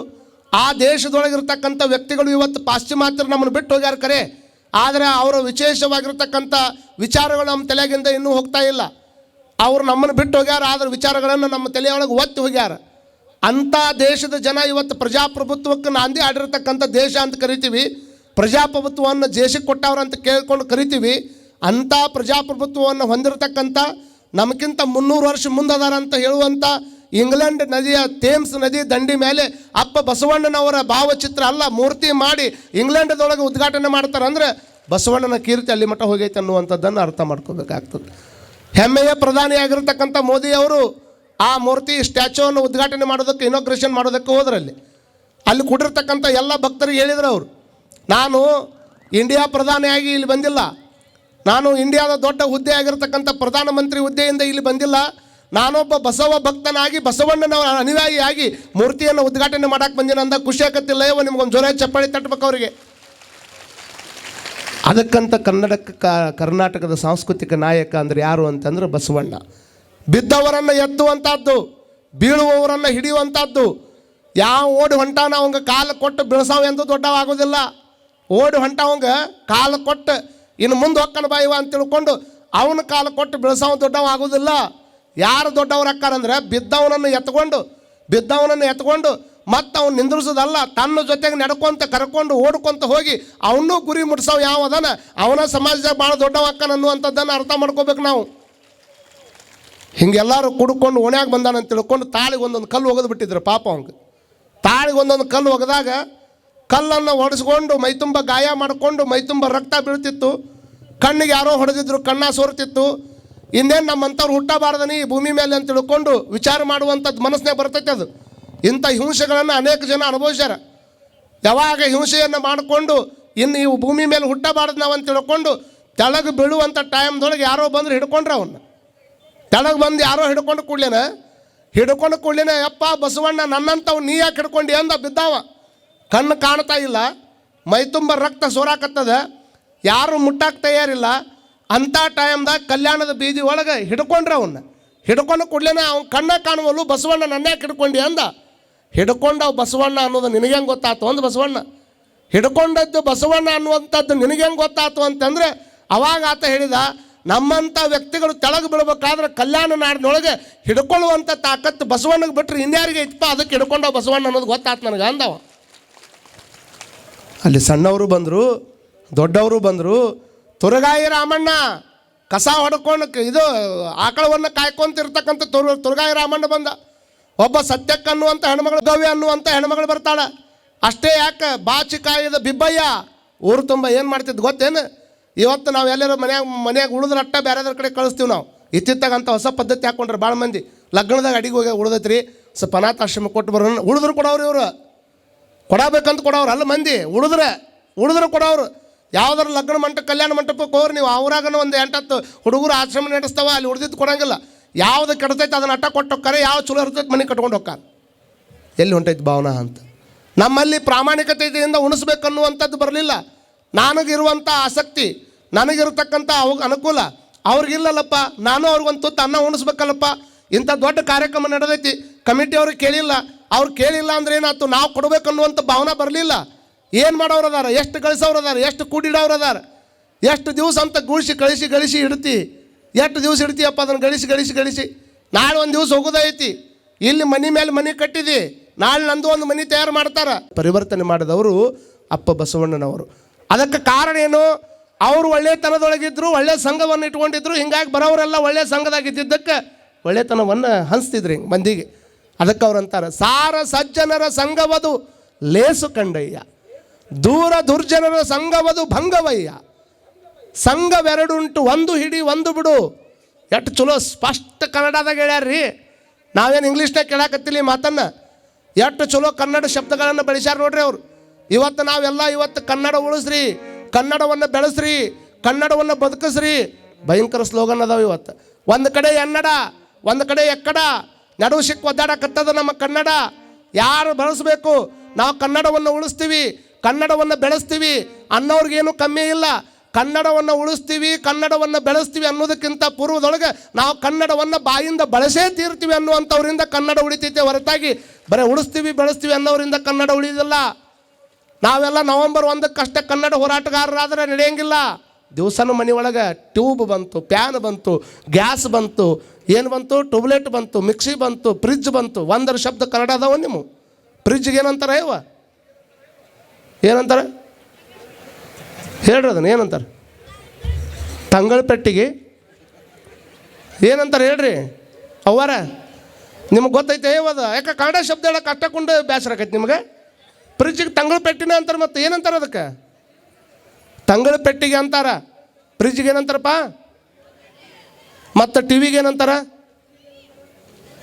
ಆ ದೇಶದೊಳಗಿರ್ತಕ್ಕಂಥ ವ್ಯಕ್ತಿಗಳು ಇವತ್ತು ಪಾಶ್ಚಿಮಾತ್ಯರು ನಮ್ಮನ್ನು ಬಿಟ್ಟು ಹೋಗ್ಯಾರ ಕರೆ. ಆದರೆ ಅವರ ವಿಶೇಷವಾಗಿರ್ತಕ್ಕಂಥ ವಿಚಾರಗಳು ನಮ್ಮ ತಲೆಗಿಂದ ಇನ್ನೂ ಹೋಗ್ತಾ ಇಲ್ಲ. ಅವ್ರು ನಮ್ಮನ್ನು ಬಿಟ್ಟು ಹೋಗ್ಯಾರ, ಆದ್ರೆ ವಿಚಾರಗಳನ್ನು ನಮ್ಮ ತಲೆಯೊಳಗೆ ಒತ್ತಿ ಹೋಗ್ಯಾರ. ಅಂಥ ದೇಶದ ಜನ ಇವತ್ತು ಪ್ರಜಾಪ್ರಭುತ್ವಕ್ಕೆ ನಾಂದಿ ಆಡಿರ್ತಕ್ಕಂಥ ದೇಶ ಅಂತ ಕರಿತೀವಿ. ಪ್ರಜಾಪ್ರಭುತ್ವವನ್ನು ದೇಶಕ್ಕೆ ಕೊಟ್ಟವ್ರು ಅಂತ ಕೇಳ್ಕೊಂಡು ಕರಿತೀವಿ. ಅಂಥ ಪ್ರಜಾಪ್ರಭುತ್ವವನ್ನು ಹೊಂದಿರತಕ್ಕಂಥ ನಮಗಿಂತ ಮುನ್ನೂರು ವರ್ಷ ಮುಂದದಾರ ಅಂತ ಹೇಳುವಂಥ ಇಂಗ್ಲೆಂಡ್ ನದಿಯ, ಥೇಮ್ಸ್ ನದಿ ದಂಡಿ ಮೇಲೆ ಅಪ್ಪ ಬಸವಣ್ಣನವರ ಭಾವಚಿತ್ರ ಅಲ್ಲ, ಮೂರ್ತಿ ಮಾಡಿ ಇಂಗ್ಲೆಂಡದೊಳಗೆ ಉದ್ಘಾಟನೆ ಮಾಡ್ತಾರೆ ಅಂದರೆ ಬಸವಣ್ಣನ ಕೀರ್ತಿ ಅಲ್ಲಿ ಮಟ್ಟ ಹೋಗೈತೆ ಅನ್ನುವಂಥದ್ದನ್ನು ಅರ್ಥ ಮಾಡ್ಕೋಬೇಕಾಗ್ತದೆ. ಹೆಮ್ಮೆಯ ಪ್ರಧಾನಿಯಾಗಿರ್ತಕ್ಕಂಥ ಮೋದಿ ಅವರು ಆ ಮೂರ್ತಿ ಸ್ಟ್ಯಾಚ್ಯೂವನ್ನು ಉದ್ಘಾಟನೆ ಮಾಡೋದಕ್ಕೆ ಇನಾಗ್ರೇಷನ್ ಮಾಡೋದಕ್ಕೆ ಹೋದ್ರಲ್ಲಿ. ಅಲ್ಲಿ ಕೊಟ್ಟಿರ್ತಕ್ಕಂಥ ಎಲ್ಲ ಭಕ್ತರಿಗೆ ಹೇಳಿದ್ರು ಅವರು. ನಾನು ಇಂಡಿಯಾ ಪ್ರಧಾನಿಯಾಗಿ ಇಲ್ಲಿ ಬಂದಿಲ್ಲ. ನಾನು ಇಂಡಿಯಾದ ದೊಡ್ಡ ಹುದ್ದೆ ಆಗಿರ್ತಕ್ಕಂಥ ಪ್ರಧಾನಮಂತ್ರಿ ಹುದ್ದೆಯಿಂದ ಇಲ್ಲಿ ಬಂದಿಲ್ಲ. ನಾನೊಬ್ಬ ಬಸವ ಭಕ್ತನಾಗಿ, ಬಸವಣ್ಣನವರ ಅನುಯಾಯಿಯಾಗಿ ಮೂರ್ತಿಯನ್ನು ಉದ್ಘಾಟನೆ ಮಾಡೋಕ್ಕೆ ಬಂದಿನ ಅಂದ ಖುಷಿ ಆಗತ್ತಿಲ್ಲ ನಿಮಗೆ ನಿಮ್ಗೊಂದು ಜೋರ ಚಪ್ಪಾಳಿ ತಟ್ಟಬೇಕು ಅವರಿಗೆ. ಅದಕ್ಕಂತ ಕನ್ನಡಕ್ಕೆ ಕರ್ನಾಟಕದ ಸಾಂಸ್ಕೃತಿಕ ನಾಯಕ ಅಂದರೆ ಯಾರು ಅಂತಂದ್ರೆ ಬಸವಣ್ಣ. ಬಿದ್ದವರನ್ನು ಎತ್ತುವಂಥದ್ದು, ಬೀಳುವವರನ್ನು ಹಿಡಿಯುವಂಥದ್ದು, ಯಾವ ಓಡಿ ಹೊಂಟಾನ ಅವಂಗ ಕಾಲು ಕೊಟ್ಟು ಬೆಳೆಸಾವ ಎಂದು ದೊಡ್ಡವಾಗೋದಿಲ್ಲ ಓಡಿ ಹೊಂಟವಂಗ ಕಾಲು ಕೊಟ್ಟು ಇನ್ನು ಮುಂದೆ ಹೊಕ್ಕನ ಬಾಯುವ ಅಂತ ತಿಳ್ಕೊಂಡು ಅವನ ಕಾಲು ಕೊಟ್ಟು ಬೆಳೆಸಾವ ದೊಡ್ಡವ ಆಗೋದಿಲ್ಲ ಯಾರು ದೊಡ್ಡವ್ರು ಅಕ್ಕಾರಂದ್ರೆ ಬಿದ್ದವನನ್ನು ಎತ್ಕೊಂಡು ಬಿದ್ದವನನ್ನು ಎತ್ಕೊಂಡು ಮತ್ತು ಅವ್ನು ನಿಂದ್ರಿಸೋದಲ್ಲ, ತನ್ನ ಜೊತೆಗೆ ನಡ್ಕೊಂತ ಕರ್ಕೊಂಡು ಓಡ್ಕೊಂತ ಹೋಗಿ ಅವನ್ನೂ ಗುರಿ ಮುಟ್ಸವ್ ಯಾವ ಅದನ ಅವನ ಸಮಾಜದಾಗ ಭಾಳ ದೊಡ್ಡವ ಅಕ್ಕನ ಅನ್ನುವಂಥದ್ದನ್ನು ಅರ್ಥ ಮಾಡ್ಕೋಬೇಕು ನಾವು. ಹಿಂಗೆಲ್ಲರೂ ಕುಡ್ಕೊಂಡು ಓಣ್ಯಾಗ ಬಂದಾನ ಅಂತ ತಿಳ್ಕೊಂಡು ತಾಳಿಗೆ ಒಂದೊಂದು ಕಲ್ಲು ಒಗೆದು ಬಿಟ್ಟಿದ್ರು ಪಾಪ ಅವಂಗೆ ತಾಳಿಗೆ ಒಂದೊಂದು ಕಲ್ಲು ಒಗೆದಾಗ ಕಲ್ಲನ್ನು ಒಡೆಸ್ಕೊಂಡು ಮೈತುಂಬ ಗಾಯ ಮಾಡಿಕೊಂಡು ಮೈತುಂಬ ರಕ್ತ ಬೀಳ್ತಿತ್ತು. ಕಣ್ಣಿಗೆ ಯಾರೋ ಹೊಡೆದಿದ್ರು, ಕಣ್ಣ ಸೋರ್ತಿತ್ತು. ಇನ್ನೇನು ನಮ್ಮಂಥವ್ರು ಹುಟ್ಟಬಾರ್ದನಿ, ಈ ಭೂಮಿ ಮೇಲೆ ಅಂತ ತಿಳ್ಕೊಂಡು ವಿಚಾರ ಮಾಡುವಂಥದ್ದು ಮನಸ್ಸಿನಾಗ ಬರ್ತೈತೆ ಅದು. ಇಂಥ ಹಿಂಸೆಗಳನ್ನು ಅನೇಕ ಜನ ಅನುಭವಿಸ್ಯಾರ. ಯಾವಾಗ ಹಿಂಸೆಯನ್ನು ಮಾಡಿಕೊಂಡು ಇನ್ನು ಇವು ಭೂಮಿ ಮೇಲೆ ಹುಟ್ಟಬಾರ್ದು ನಾವು ಅಂತ ತಿಳ್ಕೊಂಡು ತೆಳಗೆ ಬೀಳುವಂಥ ಟೈಮ್ದೊಳಗೆ ಯಾರೋ ಬಂದ್ರೆ ಹಿಡ್ಕೊಂಡ್ರೆ ಅವನ್ನ ತೆಳಗೆ ಬಂದು ಯಾರೋ ಹಿಡ್ಕೊಂಡು ಕೂಡ್ಲೇನ? ಹಿಡ್ಕೊಂಡು ಕೂಡ್ಲೇನ, ಯಪ್ಪ ಬಸವಣ್ಣ ನನ್ನಂಥವು ನೀ ಯಾಕೆ ಹಿಡ್ಕೊಂಡು ಅಂದ ಬಿದ್ದಾವ. ಕಣ್ಣು ಕಾಣ್ತಾ ಇಲ್ಲ, ಮೈ ತುಂಬ ರಕ್ತ ಸೋರಾಕತ್ತದ. ಯಾರು ಮುಟ್ಟಾಕ್ ತಯಾರಿಲ್ಲ. ಅಂಥ ಟೈಮ್ದಾಗ ಕಲ್ಯಾಣದ ಬೀದಿ ಒಳಗೆ ಹಿಡ್ಕೊಂಡ್ರೆ ಅವನ್ನ ಹಿಡ್ಕೊಂಡು ಕೂಡ್ಲೇನ, ಅವ್ನು ಕಣ್ಣ ಕಾಣುವಲ್ಲೂ ಬಸವಣ್ಣ ನನ್ನ ಯಾಕೆ ಹಿಡ್ಕೊಂಡು ಅಂದ. ಹಿಡ್ಕೊಂಡವ್ ಬಸವಣ್ಣ ಅನ್ನೋದು ನಿನಗೆ ಹೆಂಗೆ ಗೊತ್ತಾಯ್ತು ಒಂದು ಬಸವಣ್ಣ. ಹಿಡ್ಕೊಂಡದ್ದು ಬಸವಣ್ಣ ಅನ್ನುವಂಥದ್ದು ನಿನಗೆ ಹೆಂಗೆ ಗೊತ್ತಾತು ಅಂತಂದ್ರೆ ಅವಾಗ ಆತ ಹೇಳಿದ ನಮ್ಮಂಥ ವ್ಯಕ್ತಿಗಳು ತೆಳಗೆ ಬೀಳಬೇಕಾದ್ರೆ ಕಲ್ಯಾಣ ನಾಡಿನೊಳಗೆ ಹಿಡ್ಕೊಳ್ಳುವಂಥ ತಾಕತ್ತು ಬಸವಣ್ಣಗೆ ಬಿಟ್ಟರೆ ಇನ್ಯಾರಿಗೆ ಇತ್ತಪ್ಪ? ಅದಕ್ಕೆ ಹಿಡ್ಕೊಂಡವ್ ಬಸವಣ್ಣ ಅನ್ನೋದು ಗೊತ್ತಾಯ್ತು ನನಗೆ ಅಂದವ. ಅಲ್ಲಿ ಸಣ್ಣವರು ಬಂದರು, ದೊಡ್ಡವರು ಬಂದರು, ತುರಗಾಯಿ ರಾಮಣ್ಣ, ಕಸ ಹೊಡ್ಕೊಂಡು ಇದು ಆಕಳವನ್ನು ಕಾಯ್ಕೊಂತಿರ್ತಕ್ಕಂಥ ತುರ್ ತುರ್ಗಾಯಿ ರಾಮಣ್ಣ ಬಂದ. ಒಬ್ಬ ಸತ್ಯಕ್ಕೆ ಅನ್ನುವಂಥ ಹೆಣ್ಮಗಳು ಗವಿ ಅನ್ನುವಂಥ ಹೆಣ್ಮಗಳು ಬರ್ತಾಳೆ. ಅಷ್ಟೇ ಯಾಕೆ? ಬಾಚಿ ಕಾಯಿದ ಬಿಬ್ಬಯ್ಯ ಊರು ತುಂಬ ಏನು ಮಾಡ್ತಿದ್ದು ಗೊತ್ತೇನು? ಇವತ್ತು ನಾವು ಎಲ್ಲರೂ ಮನ್ಯಾಗ ಮನ್ಯಾಗ ಉಳಿದ್ರೆ ಅಟ್ಟ ಬೇರೆದ್ರ ಕಡೆ ಕಳಿಸ್ತೀವಿ ನಾವು. ಇತ್ತಿತ್ತಾಗ ಅಂತ ಹೊಸ ಪದ್ಧತಿ ಹಾಕೊಂಡ್ರೆ ಭಾಳ ಮಂದಿ. ಲಗ್ನದಾಗ ಅಡಿಗೆ ಹೋಗಿ ಉಳ್ದೈತ್ರಿ. ಸ್ವಲ್ಪ ಅನಾಥಾಶ್ರಮ ಕೊಟ್ಟು ಬರೋಣ ಉಳಿದ್ರು ಕೊಡೋರು ಇವರು. ಕೊಡಬೇಕಂತ ಕೊಡೋರು ಅಲ್ಲ ಮಂದಿ, ಉಳಿದ್ರೆ ಉಳಿದ್ರೆ ಕೊಡೋರು ಯಾವ್ದಾರ ಲಗ್ನ ಮಂಟಪ, ಕಲ್ಯಾಣ ಮಂಟಪಕ್ಕೆ ಹೋಗ್ರಿ. ನೀವು ಅವ್ರಾಗನ ಒಂದು ಎಂಟತ್ತು ಹುಡುಗರು ಆಶ್ರಮ ನಡೆಸ್ತಾವ, ಅಲ್ಲಿ ಉಳಿದಿದ್ದು ಕೊಡಂಗಿಲ್ಲ. ಯಾವ್ದು ಕಟ್ತೈತೆ ಅದನ್ನ ಅಟ್ಟ ಕೊಟ್ಟು ಹೋಗ್ತಾರೆ ಯಾವ ಚಲೋ ಇರ್ತೈತೆ ಮನೆ ಕಟ್ಕೊಂಡು ಹೋಗ್ತಾರೆ. ಎಲ್ಲಿ ಹೊಂಟೈತೆ ಭಾವನಾ ಅಂತ. ನಮ್ಮಲ್ಲಿ ಪ್ರಾಮಾಣಿಕತೆ ಪ್ರಾಮಾಣಿಕತೆಯಿಂದ ಉಣಿಸ್ಬೇಕನ್ನುವಂಥದ್ದು ಬರಲಿಲ್ಲ. ನನಗಿರುವಂಥ ಆಸಕ್ತಿ, ನನಗಿರತಕ್ಕಂಥ ಅವ ಅನುಕೂಲ, ಅವ್ರಿಗಿಲ್ಲಲ್ಲಪ್ಪ, ನಾನು ಅವ್ರಿಗೊಂದು ತುತ್ತು ಅನ್ನ ಉಣಿಸ್ಬೇಕಲ್ಲಪ್ಪ, ಇಂಥ ದೊಡ್ಡ ಕಾರ್ಯಕ್ರಮ ನಡೆದೈತಿ. ಕಮಿಟಿ ಅವ್ರಿಗೆ ಕೇಳಿಲ್ಲ. ಅವ್ರು ಕೇಳಿಲ್ಲ ಅಂದ್ರೆ ಏನಾಯ್ತು? ನಾವು ಕೊಡಬೇಕನ್ನುವಂಥ ಭಾವನೆ ಬರಲಿಲ್ಲ. ಏನು ಮಾಡೋರು ಅದಾರ? ಎಷ್ಟು ಗಳಿಸೋರು ಅದಾರ? ಎಷ್ಟು ಕೂಡಿಡೋರು ಅದಾರ? ಎಷ್ಟು ದಿವಸ ಅಂತ ಗುಳಿಸಿ ಕಳಿಸಿ, ಗಳಿಸಿ ಇಡ್ತಿ. ಎಷ್ಟು ದಿವಸ ಇಡ್ತೀಯಪ್ಪ ಅದನ್ನು ಗಳಿಸಿ ಗಳಿಸಿ ಗಳಿಸಿ? ನಾಳೆ ಒಂದು ದಿವಸ ಹೋಗೋದೈತಿ ಇಲ್ಲಿ ಮನೆ ಮೇಲೆ ಮನೆ ಕಟ್ಟಿದಿ. ನಾಳೆ ನಂದು ಒಂದು ಮನೆ ತಯಾರು ಮಾಡ್ತಾರ. ಪರಿವರ್ತನೆ ಮಾಡಿದವರು ಅಪ್ಪ ಬಸವಣ್ಣನವರು. ಅದಕ್ಕೆ ಕಾರಣ ಏನು? ಅವರು ಒಳ್ಳೆತನದೊಳಗಿದ್ರು, ಒಳ್ಳೆ ಸಂಘವನ್ನು ಇಟ್ಕೊಂಡಿದ್ರು, ಹಿಂಗಾಗಿ ಬರೋರೆಲ್ಲ ಒಳ್ಳೆ ಸಂಘದಾಗಿದ್ದಕ್ಕೆ ಒಳ್ಳೆತನವನ್ನು ಹಂಚ್ತಿದ್ರು ಹಿಂಗೆ ಮಂದಿಗೆ. ಅದಕ್ಕೆ ಅವ್ರು ಅಂತಾರೆ, ಸಾರ ಸಜ್ಜನರ ಸಂಘವದು ಲೇಸು ಕಂಡಯ್ಯ. ದೂರ ದುರ್ಜನರ ಸಂಘವದು ಭಂಗವಯ್ಯ. ಸಂಘವೆರಡುಂಟು, ಒಂದು ಹಿಡಿ, ಒಂದು ಬಿಡು. ಎಷ್ಟು ಚಲೋ ಸ್ಪಷ್ಟ ಕನ್ನಡದಾಗ ಹೇಳ್ಯಾರ್ರಿ. ನಾವೇನು ಇಂಗ್ಲೀಷ್ನಾಗ ಕೇಳಾಕತ್ತಿಲ್ಲ ಮಾತನ್ನು? ಎಷ್ಟು ಚಲೋ ಕನ್ನಡ ಶಬ್ದಗಳನ್ನು ಬೆಳೆಸ್ಯಾರ ನೋಡ್ರಿ ಅವರು. ಇವತ್ತು ನಾವೆಲ್ಲ ಇವತ್ತು ಕನ್ನಡ ಉಳಿಸ್ರಿ, ಕನ್ನಡವನ್ನು ಬೆಳೆಸ್ರಿ, ಕನ್ನಡವನ್ನು ಬದುಕಿಸ್ರಿ. ಭಯಂಕರ ಸ್ಲೋಗನ್ ಅದಾವ ಇವತ್ತು. ಒಂದು ಕಡೆ ಎನ್ನಡ, ಒಂದು ಕಡೆ ಎಕ್ಕಡ. ನಡುವು ಸಿಕ್ಕ ಒದ್ದಾಡಕತ್ತದ ನಮ್ಮ ಕನ್ನಡ. ಯಾರು ಬಳಸಬೇಕು? ನಾವು ಕನ್ನಡವನ್ನು ಉಳಿಸ್ತೀವಿ, ಕನ್ನಡವನ್ನು ಬೆಳೆಸ್ತೀವಿ. ಅನ್ನೋರಿಗೇನು ಕಮ್ಮಿ ಇಲ್ಲ. ಕನ್ನಡವನ್ನು ಉಳಿಸ್ತೀವಿ, ಕನ್ನಡವನ್ನು ಬೆಳೆಸ್ತೀವಿ ಅನ್ನೋದಕ್ಕಿಂತ ಪೂರ್ವದೊಳಗೆ ನಾವು ಕನ್ನಡವನ್ನು ಬಾಯಿಂದ ಬಳಸೇ ತೀರ್ತೀವಿ ಅನ್ನುವಂಥವರಿಂದ ಕನ್ನಡ ಉಳಿತೈತೆ ಹೊರತಾಗಿ. ಬರೀ ಉಳಿಸ್ತೀವಿ, ಬೆಳೆಸ್ತೀವಿ ಅನ್ನೋರಿಂದ ಕನ್ನಡ ಉಳಿಯೋದಿಲ್ಲ ನಾವೆಲ್ಲ ನವಂಬರ್ ಒಂದಕ್ಕಷ್ಟೇ ಕನ್ನಡ ಹೋರಾಟಗಾರರಾದರೆ ನಡೆಯಂಗಿಲ್ಲ. ದಿವಸನೂ ಮನೆ ಒಳಗೆ ಟ್ಯೂಬ್ ಬಂತು, ಪ್ಯಾನ್ ಬಂತು, ಗ್ಯಾಸ್ ಬಂತು, ಏನು ಬಂತು? ಟ್ಯೂಬ್ಲೆಟ್ ಬಂತು, ಮಿಕ್ಸಿ ಬಂತು, ಫ್ರಿಜ್ ಬಂತು. ಒಂದರ ಶಬ್ದ ಕನ್ನಡ ಅದಾವ ನಿಮ್ಮ? ಫ್ರಿಜ್ಗೆ ಏನಂತಾರೆ ಇವ ಏನಂತಾರೆ? ಹೇಳ್ರಿ ಅದನ್ನು, ಏನಂತಾರೆ? ತಂಗಳ ಪೆಟ್ಟಿಗೆ. ಏನಂತಾರೆ ಹೇಳ್ರಿ? ಅವರ ನಿಮಗೆ ಗೊತ್ತೈತೆ ಅದು ಯಾಕೆ ಕನ್ನಡ ಶಬ್ದ ಹೇಳಕ್ಕೆ ಅಷ್ಟಕೊಂಡು ಬೇಸರ ಆಕೈತೆ ನಿಮಗೆ? ಫ್ರಿಜ್ಜಿಗೆ ತಂಗಳ ಪೆಟ್ಟಿನ ಅಂತಾರೆ ಮತ್ತೆ ಏನಂತಾರೆ ಅದಕ್ಕೆ? ತಂಗಳ ಪೆಟ್ಟಿಗೆ ಅಂತಾರ ಫ್ರಿಜ್ಜಿಗೆ ಏನಂತಾರಪ್ಪ? ಮತ್ತು ಟಿ ವಿಗೆ ಏನಂತಾರ?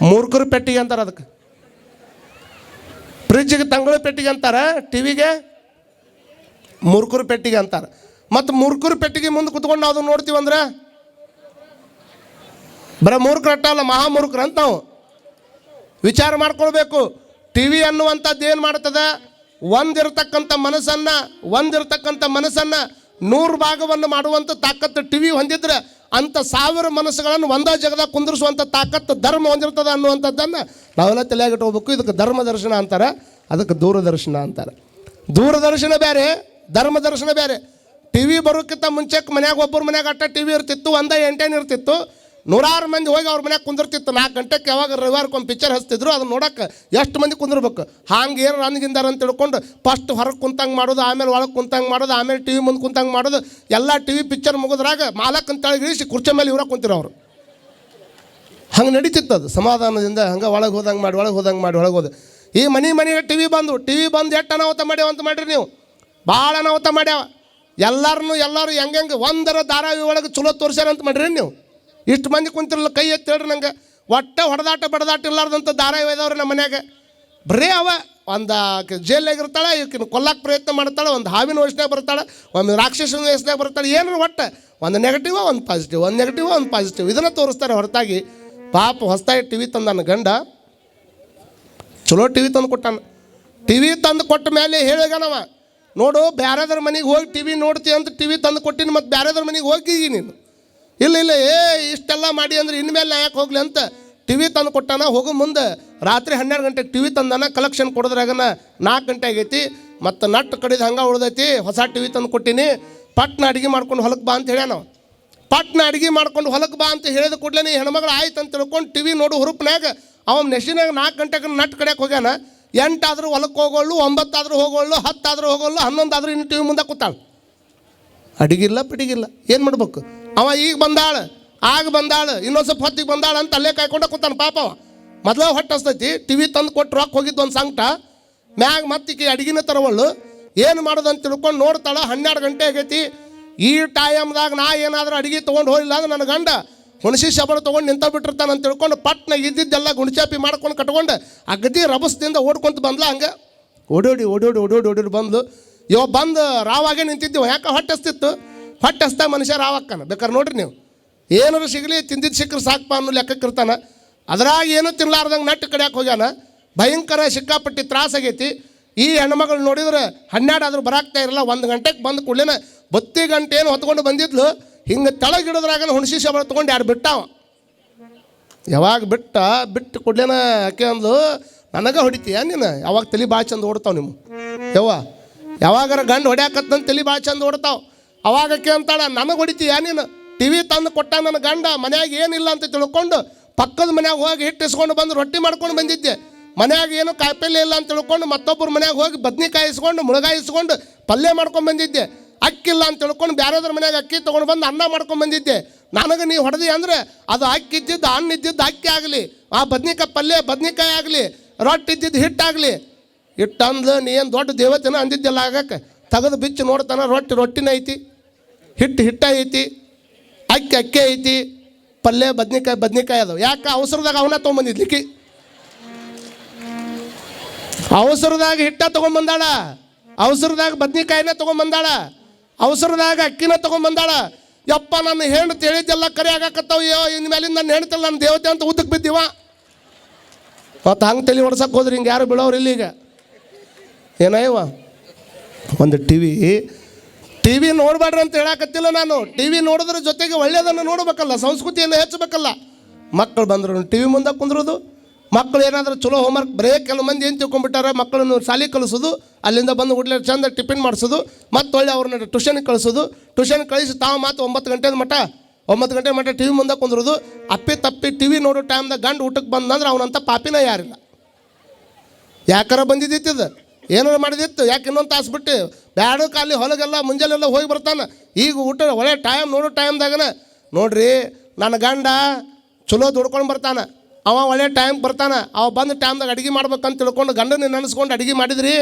ಮೂರ್ಖರ ಪೆಟ್ಟಿಗೆ ಅಂತಾರೆ ಅದಕ್ಕೆ. ಫ್ರಿಜ್ಜಿಗೆ ತಂಗಳ ಪೆಟ್ಟಿಗೆ ಅಂತಾರೆ ಟಿ ವಿಗೆ ಮೂರ್ಖರ ಪೆಟ್ಟಿಗೆ ಅಂತಾರೆ. ಮತ್ತು ಮುರ್ಕುರು ಪೆಟ್ಟಿಗೆ ಮುಂದೆ ಕುತ್ಕೊಂಡು ನಾವು ಅದನ್ನ ನೋಡ್ತೀವಿ ಅಂದ್ರೆ ಬರೀ ಮೂರ್ಖರು ಅಟ್ಟ ಅಲ್ಲ, ಮಹಾಮೂರ್ಖರು ಅಂತ ನಾವು. ವಿಚಾರ ಮಾಡ್ಕೊಳ್ಬೇಕು. ಟಿ ವಿ ಅನ್ನುವಂಥದ್ದು ಏನು ಮಾಡ್ತದೆ? ಒಂದಿರತಕ್ಕಂಥ ಮನಸ್ಸನ್ನು ಒಂದಿರತಕ್ಕಂಥ ಮನಸ್ಸನ್ನು ನೂರು ಭಾಗವನ್ನು ಮಾಡುವಂಥ ತಾಕತ್ತು ಟಿ ವಿ ಹೊಂದಿದ್ರೆ ಅಂಥ ಸಾವಿರ ಮನಸ್ಸುಗಳನ್ನು ಒಂದೇ ಜಗದಾಗ ಕುಂದಿರಿಸುವಂಥ ತಾಕತ್ತು ಧರ್ಮ ಹೊಂದಿರ್ತದೆ ಅನ್ನುವಂಥದ್ದನ್ನು ನಾವೆಲ್ಲ ತಲೆಯಾಗಿಟ್ಟು ಹೋಗ್ಬೇಕು ಇದಕ್ಕೆ ಧರ್ಮದರ್ಶನ ಅಂತಾರೆ, ಅದಕ್ಕೆ ದೂರದರ್ಶನ ಅಂತಾರೆ. ದೂರದರ್ಶನ ಬೇರೆ. ಧರ್ಮ ದರ್ಶನ ಬೇರೆ. ಟಿ ವಿ ಬರೋಕ್ಕಿಂತ ಮುಂಚೆಕ್ಕೆ ಮನ್ಯಾಗ ಒಬ್ಬರು ಮನ್ಯಾಗ ಅಟ್ಟ ಟಿ ವಿ ಇರ್ತಿತ್ತು, ಒಂದೇ ಎಂಟೇನು ಇರ್ತಿತ್ತು, ನೂರಾರು ಮಂದಿ ಹೋಗಿ ಅವ್ರ ಮನ್ಯಾಗ ಕುಂದಿರ್ತಿತ್ತು, ನಾಲ್ಕು ಗಂಟೆಗೆ ಯಾವಾಗ ರವಿವಾರಕ್ಕೊಂದು ಪಿಕ್ಚರ್ ಹಚ್ತಿದ್ರು, ಅದನ್ನ ನೋಡಕ್ಕೆ ಎಷ್ಟು ಮಂದಿ ಕುಂದಿರ್ಬೇಕು. ಹಾಂಗೆ ಏನು ರನ್ಗಿಂದಾರ ಅಂತ ತಿಳ್ಕೊಂಡು ಫಸ್ಟ್ ಹೊರಗೆ ಕುಂತಂಗೆ ಮಾಡೋದು, ಆಮೇಲೆ ಒಳಗೆ ಕುಂತಂಗೆ ಮಾಡೋದು, ಆಮೇಲೆ ಟಿ ವಿ ಮುಂದೆ ಕುಂತಂಗೆ ಮಾಡೋದು, ಎಲ್ಲ ಟಿ ವಿ ಪಿಕ್ಚರ್ ಮುಗಿದ್ರಾಗ ಮಾಲಕ್ ಅಂತೇಳಿ ಇಳಿಸಿ ಕುರ್ಚಿ ಮೇಲೆ ಕುಂತಿರೋ ಅವರು. ಹಂಗೆ ನಡೀತಿತ್ತು ಅದು, ಸಮಾಧಾನದಿಂದ ಹಂಗೆ ಒಳಗೆ ಹೋದಂಗೆ ಮಾಡಿ, ಒಳಗೆ ಹೋದಂಗೆ ಮಾಡಿ, ಒಳಗೆ ಹೋದ. ಈ ಮನೆ ಮನೆಗೆ ಟಿ ವಿ ಬಂದು ಟಿ ವಿ ಬಂದು ಎಷ್ಟು ಅನಾಹುತ ಮಾಡಿ ಅಂತ ಮಾಡಿರಿ ನೀವು. ಭಾಳ ಅನಾಹುತ ಮಾಡ್ಯಾವ. ಎಲ್ಲರನ್ನು ಎಲ್ಲರೂ ಹೆಂಗೆ ಒಂದರ ಧಾರಾವಿ ಒಳಗೆ ಚಲೋ ತೋರಿಸ್ಯಾರ ಅಂತ ಮಾಡ್ರಿ ನೀವು? ಇಷ್ಟು ಮಂದಿ ಕುಂತಿರಲ್ಲ, ಕೈ ಎತ್ತಿ ಹೇಳ್ರಿ ನಂಗೆ. ಒಟ್ಟ ಹೊಡೆದಾಟ ಬಡದಾಟ ಇಲ್ಲಾರ್ದಂಥ ಧಾರಾವಿ ಇದಾವ್ರಿ ನಮ್ಮ ಮನ್ಯಾಗ. ಬರೀ ಅವ ಒಂದು ಜೈಲಾಗಿರ್ತಾಳೆ ಇರ್ತಾಳೆ ಕೊಲ್ಲಕ್ಕೆ ಪ್ರಯತ್ನ ಮಾಡ್ತಾಳೆ, ಒಂದು ಹಾವಿನ ವಯಸ್ಸಿನಾಗ ಬರ್ತಾಳೆ, ಒಂದು ರಾಕ್ಷಸನ ವಯಸ್ಸಿನಾಗ ಬರ್ತಾಳೆ, ಏನಾರು ಒಟ್ಟು. ಒಂದು ನೆಗೆಟಿವ್ ಒಂದು ಪಾಸಿಟಿವ್ ಒಂದು ನೆಗೆಟಿವ್ ಒಂದು ಪಾಸಿಟಿವ್ ಇದನ್ನು ತೋರಿಸ್ತಾರೆ ಹೊರತಾಗಿ. ಪಾಪ ಹೊಸ್ತಾಗಿ ಟಿ ವಿ ತಂದ ನನ್ನ ಗಂಡ. ಚಲೋ ಟಿ ವಿ ತಂದು ಕೊಟ್ಟಾನ. ಟಿ ವಿ ತಂದು ಕೊಟ್ಟ ಮೇಲೆ ಹೇಳಿಗನವ. ನೋಡು ಬ್ಯಾರದ್ರ ಮನೆಗೆ ಹೋಗಿ ಟಿ ವಿ ನೋಡ್ತಿ ಅಂತ ಟಿ ವಿ ತಂದು ಕೊಟ್ಟಿನಿ ಮತ್ತು ಬ್ಯಾರದ್ರ ಮನೆಗೆ ಹೋಗಿ ನೀನು. ಇಲ್ಲ ಇಲ್ಲ, ಏ, ಇಷ್ಟೆಲ್ಲ ಮಾಡಿ ಅಂದ್ರೆ ಇನ್ಮೇಲೆ ಯಾಕೆ ಹೋಗ್ಲಿ ಅಂತ ಟಿ ವಿ ತಂದು ಕೊಟ್ಟಾನ, ಹೋಗೋ ಮುಂದೆ. ರಾತ್ರಿ ಹನ್ನೆರಡು ಗಂಟೆಗೆ ಟಿ ವಿ ತಂದಾನ ಕಲೆಕ್ಷನ್ ಕೊಡೋದ್ರಾಗನ ನಾಲ್ಕು ಗಂಟೆ ಆಗೈತಿ. ಮತ್ತು ನಟ್ ಕಡಿದು ಹಂಗೆ ಉಳ್ದೈತಿ, ಹೊಸ ಟಿ ವಿ ತಂದು ಕೊಟ್ಟಿನಿ. ಪಟ್ನ ಅಡುಗೆ ಮಾಡ್ಕೊಂಡು ಹೊಲಕ್ಕೆ ಬಾ ಅಂತ ಹೇಳ್ಯಾನ. ಪಟ್ನ ಅಡುಗೆ ಮಾಡ್ಕೊಂಡು ಹೊಲಕ್ಕೆ ಬಾ ಅಂತ ಹೇಳಿದ ಕೂಡಲೇ ಹೆಣ್ಮಗಳು ಆಯ್ತು ಅಂತ ತಿಳ್ಕೊಂಡು ಟಿ ವಿ ನೋಡು ಹುರುಪ್ನಾಗ ಅವ ನೆಶಿನಾಗ ನಾಲ್ಕು ಗಂಟೆಗೆ ನಟ್ ಕಡೆಯಕ್ಕೆ ಹೋಗ್ಯಾನ. ಎಂಟಾದ್ರೂ ಹೊಲಕ್ಕೆ ಹೋಗೋಳು, ಒಂಬತ್ತಾದರೂ ಹೋಗೋಳು, ಹತ್ತಾದರೂ ಹೋಗೋಳು, ಹನ್ನೊಂದಾದರೂ ಇನ್ನು ಟಿ ವಿ ಮುಂದೆ ಕೂತಾಳು. ಅಡಿಗಿಲ್ಲ, ಪಿಡಿಗಿಲ್ಲ. ಏನು ಮಾಡ್ಬೇಕು? ಅವ ಈಗ ಬಂದಾಳು, ಆಗ ಬಂದಾಳು, ಇನ್ನೊಂದು ಸ್ವಲ್ಪ ಹೊತ್ತಿಗೆ ಬಂದಾಳು ಅಂತ ಅಲ್ಲೇ ಕಾಯ್ಕೊಂಡ ಕೂತಾನೆ ಪಾಪ ಅವ. ಮೊದಲ ಹೊಟ್ಟೆ ಹಸ್ತೈತಿ ಟಿ ವಿ ತಂದು ಕೊಟ್ಟು ರೊಕ್ಕ ಹೋಗಿದ್ದು ಒಂದು ಸಂಕಟ. ಮ್ಯಾಗ ಮತ್ತಿಗೆ ಅಡಿಗಿನ ತರವಳು. ಏನು ಮಾಡೋದು ಅಂತ ತಿಳ್ಕೊಂಡು ನೋಡ್ತಾಳೆ, ಹನ್ನೆರಡು ಗಂಟೆ ಆಗೈತಿ. ಈ ಟೈಮ್ದಾಗ ನಾ ಏನಾದರೂ ಅಡಿಗೆ ತೊಗೊಂಡು ಹೋಗಿಲ್ಲ ಅಂದ್ರೆ ನನ್ನ ಗಂಡ ಹುಣಸಿ ಶಬರ ತೊಗೊಂಡು ನಿಂತ ಬಿಟ್ಟಿರ್ತಾನೆ ಅಂತ ತಿಳ್ಕೊಂಡು ಪಟ್ನ ಇದ್ದಿದ್ದೆಲ್ಲ ಗುಣಚಾಪಿ ಮಾಡ್ಕೊಂಡು ಕಟ್ಕೊಂಡು ಅಗದಿ ರಭಸದಿಂದ ಓಡ್ಕೊಂತ ಬಂದ್ಲ ಹಂಗೆ. ಓಡೋಡಿ ಓಡೋಡಿ ಓಡೋಡಿ ಓಡೋಡಿ ಬಂದು ಇವ ಬಂದು ರಾವಾಗೆ ನಿಂತಿದ್ದೆ ಯಾಕೆ ಹೊಟ್ಟೆಸ್ತಿತ್ತು? ಹೊಟ್ಟೆಸ್ತ ಮನುಷ್ಯ ರಾವಕ್ಕನ. ಬೇಕಾದ್ರೆ ನೋಡ್ರಿ ನೀವು. ಏನಾರು ಸಿಗಲಿ ತಿಂದಿದ್ದು ಸಿಕ್ಕರೆ ಸಾಕಪ್ಪ ಅನ್ನೋ ಲೆಕ್ಕಕ್ಕೆ ಇರ್ತಾನೆ. ಅದ್ರಾಗ ಏನೂ ತಿನ್ಲಾರ್ದಂಗೆ ನಟ್ಟು ಕಡಿಯಕ್ಕೆ ಹೋಗ್ಯಾನ. ಭಯಂಕರ ಸಿಕ್ಕಾಪಟ್ಟಿ ತ್ರಾಸಾಗೈತಿ ಈ ಹೆಣ್ಮಗಳು ನೋಡಿದ್ರೆ ಹನ್ನೆರಡು ಆದರೂ ಬರಾಕ್ತಾ ಇರಲ್ಲ. ಒಂದು ಗಂಟೆಗೆ ಬಂದು ಕೂಡಲೇನ ಬತ್ತಿ ಗಂಟೆ ಏನು ಹೊತ್ಕೊಂಡು ಬಂದಿದ್ಲು. ಹಿಂಗೆ ತೆಳಗಿಡೋದ್ರಾಗ ಹುಣಸಿ ಶಬರ ತೊಗೊಂಡು ಯಾರು ಬಿಟ್ಟಾವ? ಯಾವಾಗ ಬಿಟ್ಟ, ಬಿಟ್ಟು ಕೊಡ್ಲೇನ ಯಾಕೆ ಅಂದು ನನಗೆ ಹೊಡಿತೀಯ ನೀನು? ಯಾವಾಗ ತಲೆ ಭಾಳ ಚಂದ ಓಡ್ತಾವ ನಿಮ್ಮ ಯವ್ವ, ಯಾವಾಗಾರ ಗಂಡು ಹೊಡ್ಯಾಕತ್ತಂತ ತಲೆ ಭಾಳ ಚಂದ ಓಡ್ತಾವ. ಅವಾಗ ಅಂತಾಳ, ನನಗೆ ಹೊಡಿತೀಯ ನೀನು? ಟಿ ವಿ ತಂದು ಕೊಟ್ಟ ನನ್ನ ಗಂಡ, ಮನ್ಯಾಗ ಏನಿಲ್ಲ ಅಂತ ತಿಳ್ಕೊಂಡು ಪಕ್ಕದ ಮನ್ಯಾಗ ಹೋಗಿ ಹಿಟ್ಟು ಇಸ್ಕೊಂಡು ಬಂದು ರೊಟ್ಟಿ ಮಾಡ್ಕೊಂಡು ಬಂದಿದ್ದೆ. ಮನ್ಯಾಗ ಏನು ಕಾಯಿಪಲ್ಯ ಇಲ್ಲ ಅಂತ ತಿಳ್ಕೊಂಡು ಮತ್ತೊಬ್ಬರು ಮನ್ಯಾಗ ಹೋಗಿ ಬದ್ನಿಕಾಯಿ ಇಸ್ಕೊಂಡು, ಮುಳಗಾಯಿ ಇಸ್ಕೊಂಡು ಪಲ್ಯ ಮಾಡ್ಕೊಂಡು ಬಂದಿದ್ದೆ. ಅಕ್ಕಿಲ್ಲ ಅಂತ ತಿಳ್ಕೊಂಡು ಬೇರೆದ್ರ ಮನೆಯಾಗ ಅಕ್ಕಿ ತೊಗೊಂಡು ಬಂದು ಅನ್ನ ಮಾಡ್ಕೊಂಡು ಬಂದಿದ್ದೆ. ನನಗೆ ನೀವು ಹೊಡೆದಿ ಅಂದ್ರೆ ಅದು ಅಕ್ಕಿ ಇದ್ದಿದ್ದು ಹಣ್ಣು ಇದ್ದಿದ್ದು ಅಕ್ಕಿ ಆಗಲಿ, ಆ ಬದ್ನಿಕಾಯಿ ಪಲ್ಯ, ಬದ್ನಿಕಾಯಿ ಆಗಲಿ ರೊಟ್ಟಿ ಇದ್ದಿದ್ದು ಹಿಟ್ಟಾಗಲಿ ಹಿಟ್ಟಂದು ನೀ ಏನು ದೊಡ್ಡ ದೇವತೆನ ಅಂದಿದ್ದೆಲ್ಲ ಆಗಕ್ಕೆ ತೆಗೆದು ಬಿಚ್ಚಿ ನೋಡ್ತಾನೆ, ರೊಟ್ಟಿ ರೊಟ್ಟಿನ ಐತಿ. ಹಿಟ್ಟು ಹಿಟ್ಟ ಐತಿ. ಅಕ್ಕಿ ಅಕ್ಕಿ ಐತಿ. ಪಲ್ಯ, ಬದ್ನಿಕಾಯಿ ಬದ್ನಿಕಾಯಿ ಅದು ಯಾಕೆ? ಅವಸರದಾಗ ಅವನ ತೊಗೊಂಬಂದಿದ್ಲಿಕ್ಕಿ ಅವಸರದಾಗ ಹಿಟ್ಟ ತೊಗೊಂಬಂದಾಳ ಅವಸರದಾಗ ಬದ್ನಿಕಾಯಿನ ತೊಗೊಂಬಂದಾಳ ಅವಸರದಾಗ ಅಕ್ಕಿನ ತೊಗೊಂಬಂದಾಳ. ಯಪ್ಪ, ನನ್ನ ಹೆಣ್ಣು ತಿಳಿದೆಲ್ಲ ಕರೆ ಆಗಾಕತ್ತಾವ. ಇನ್ನು ಮೇಲಿಂದ ನನ್ನ ಹೆಣ್ತಲ್ಲ ನನ್ನ ದೇವತೆ ಅಂತ ಉದ್ದಕ್ಕೆ ಬಿದ್ದಿವ. ಮತ್ತು ಹಂಗೆ ತಲೆ ಹೊಡ್ಸಕ್ಕೆ ಹೋದ್ರಿ, ಹಿಂಗೆ ಯಾರು ಬೀಳೋರು ಇಲ್ಲಿ ಈಗ. ಏನಯ್ಯವ ಒಂದು ಟಿ ವಿ. ಟಿ ವಿ ನೋಡಬೇಡ್ರಿ ಅಂತ ಹೇಳಾಕತ್ತಿಲ್ಲ ನಾನು. ಟಿ ವಿ ನೋಡಿದ್ರ ಜೊತೆಗೆ ಒಳ್ಳೆಯದನ್ನು ನೋಡಬೇಕಲ್ಲ, ಸಂಸ್ಕೃತಿಯನ್ನು ಹೆಚ್ಚಬೇಕಲ್ಲ. ಮಕ್ಕಳು ಬಂದರು, ಟಿ ವಿ ಮುಂದೆ ಕುಂದ್ರೋದು. ಮಕ್ಕಳು ಏನಾದರೂ ಚಲೋ ಹೋಮ್ವರ್ಕ್ ಬರೇ ಕೆಲವು ಮಂದಿ ಏನು ತಿಳ್ಕೊಂಡ್ಬಿಟ್ಟಾರೆ, ಮಕ್ಕಳನ್ನು ಶಾಲೆಗೆ ಕಳಿಸೋದು, ಅಲ್ಲಿಂದ ಬಂದು ಉಡ್ಲೆ ಚಂದ ಟಿಫಿನ್ ಮಾಡಿಸೋದು ಮತ್ತು ಹೊಳ್ಳಿ ಅವ್ರನ್ನ ಟ್ಯೂಷನ್ಗೆ ಕಳಿಸೋದು ಟ್ಯೂಷನ್ ಕಳಿಸಿ ತಾವು ಮಾತು ಒಂಬತ್ತು ಗಂಟೆದ ಮಟ್ಟ ಒಂಬತ್ತು ಗಂಟೆ ಮಟ್ಟ ಟಿ ವಿ ಮುಂದೆ ಕುಂದ್ರೋದು, ಅಪ್ಪಿ ತಪ್ಪಿ ಟಿ ವಿ ನೋಡೋ ಟೈಮ್ದಾಗ ಗಂಡು ಊಟಕ್ಕೆ ಬಂದಂದ್ರೆ ಅವನಂತ ಪಾಪಿನ ಯಾರಿಲ್ಲ. ಯಾಕಾರ ಬಂದಿದ್ದಿತ್ತು ಏನಾರು ಮಾಡಿದಿತ್ತು ಯಾಕೆ ಇನ್ನೊಂದು ತಾಸು ಬಿಟ್ಟು? ಬ್ಯಾಡ ಕಾಲಿ ಹೊಲಗೆಲ್ಲ, ಮುಂಜಾನೆಲ್ಲ ಹೋಗಿ ಬರ್ತಾನೆ. ಈಗ ಊಟ, ಒಳ್ಳೆ ಟೈಮ್ ನೋಡೋ ಟೈಮ್ದಾಗನ ನೋಡ್ರಿ, ನನ್ನ ಗಂಡ ಚಲೋ ದುಡ್ಕೊಂಡು ಬರ್ತಾನೆ. ಅವ ಒಳ್ಳೆ ಟೈಮ್ ಬರ್ತಾನೆ. ಅವ ಬಂದ ಟೈಮ್ದಾಗ ಅಡುಗೆ ಮಾಡ್ಬೇಕಂತ ತಿಳ್ಕೊಂಡು ಗಂಡನ ನೆನೆಸ್ಕೊಂಡು ಅಡುಗೆ ಮಾಡಿದ್ರಿ,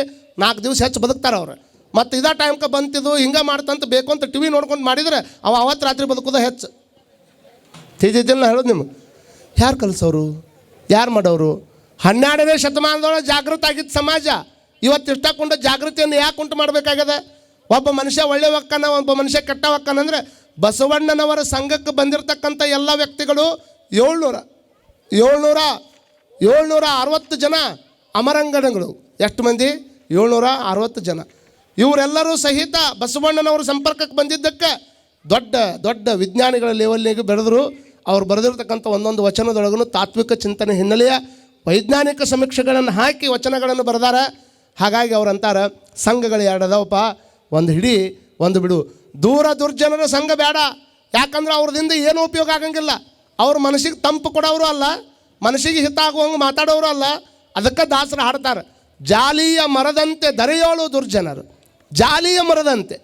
ನಾಲ್ಕು ದಿವಸ ಹೆಚ್ಚು ಬದುಕ್ತಾರೆ ಅವ್ರು. ಮತ್ತು ಇದೇ ಟೈಮ್ಗೆ ಬಂತಿದ್ದು ಹಿಂಗೆ ಮಾಡ್ತಂತ ಬೇಕು ಅಂತ ಟಿ ವಿ ನೋಡ್ಕೊಂಡು ಮಾಡಿದ್ರೆ ಅವ ಅವತ್ತು ರಾತ್ರಿ ಬದುಕೋದ ಹೆಚ್ಚು. ತಿಳಿದಿದ್ದಿಲ್ಲ ಹೇಳೋದು ನಿಮ್ಗೆ. ಯಾರು ಕಲಿಸೋರು? ಯಾರು ಮಾಡೋರು? ಹನ್ನೆರಡನೇ ಶತಮಾನದೊಳಗೆ ಜಾಗೃತ ಆಗಿದ್ದ ಸಮಾಜ. ಇವತ್ತು ಇಷ್ಟಕೊಂಡು ಜಾಗೃತಿಯನ್ನು ಯಾಕೆ ಉಂಟು ಮಾಡಬೇಕಾಗ್ಯದ? ಒಬ್ಬ ಮನುಷ್ಯ ಒಳ್ಳೆ ಒಕ್ಕನ ಒಬ್ಬ ಮನುಷ್ಯ ಕೆಟ್ಟ ಒಕ್ಕನಂದರೆ ಬಸವಣ್ಣನವರ ಸಂಘಕ್ಕೆ ಬಂದಿರತಕ್ಕಂಥ ಎಲ್ಲ ವ್ಯಕ್ತಿಗಳು ಏಳ್ನೂರ ಏಳ್ನೂರ ಏಳ್ನೂರ ಅರವತ್ತು ಜನ ಅಮರಂಗಣಗಳು. ಎಷ್ಟು ಮಂದಿ? ಏಳ್ನೂರ ಅರವತ್ತು ಜನ. ಇವರೆಲ್ಲರೂ ಸಹಿತ ಬಸವಣ್ಣನವರ ಸಂಪರ್ಕಕ್ಕೆ ಬಂದಿದ್ದಕ್ಕೆ ದೊಡ್ಡ ದೊಡ್ಡ ವಿಜ್ಞಾನಿಗಳ ಲೆವೆಲ್ನಿಗೆ ಬೆಳೆದರು ಅವ್ರು ಬರೆದಿರ್ತಕ್ಕಂಥ ಒಂದೊಂದು ವಚನದೊಳಗೂ ತಾತ್ವಿಕ ಚಿಂತನೆ ಹಿನ್ನೆಲೆಯ ವೈಜ್ಞಾನಿಕ ಸಮೀಕ್ಷೆಗಳನ್ನು ಹಾಕಿ ವಚನಗಳನ್ನು ಬರೆದಾರ. ಹಾಗಾಗಿ ಅವ್ರು ಅಂತಾರೆ, ಸಂಘಗಳು ಎರಡದವಪ್ಪ. ಒಂದು ಹಿಡಿ, ಒಂದು ಬಿಡು. ದೂರ ದುರ್ಜನರ ಸಂಘ ಬೇಡ. ಯಾಕಂದ್ರೆ ಅವ್ರದಿಂದ ಏನೂ ಉಪಯೋಗ ಆಗಂಗಿಲ್ಲ. ಅವ್ರ ಮನಸ್ಸಿಗೆ ತಂಪು ಕೊಡೋರು ಅಲ್ಲ, ಮನಸ್ಸಿಗೆ ಹಿತ ಆಗುವಂಗೆ ಮಾತಾಡೋರು ಅಲ್ಲ, ಅದಕ್ಕೆ ದಾಸರು ಹಾಡ್ತಾರೆ. ಜಾಲಿಯ ಮರದಂತೆ ದರೆಯೋಳು ದುರ್ಜನರು. ಜಾಲಿಯ ಮರದಂತೆ.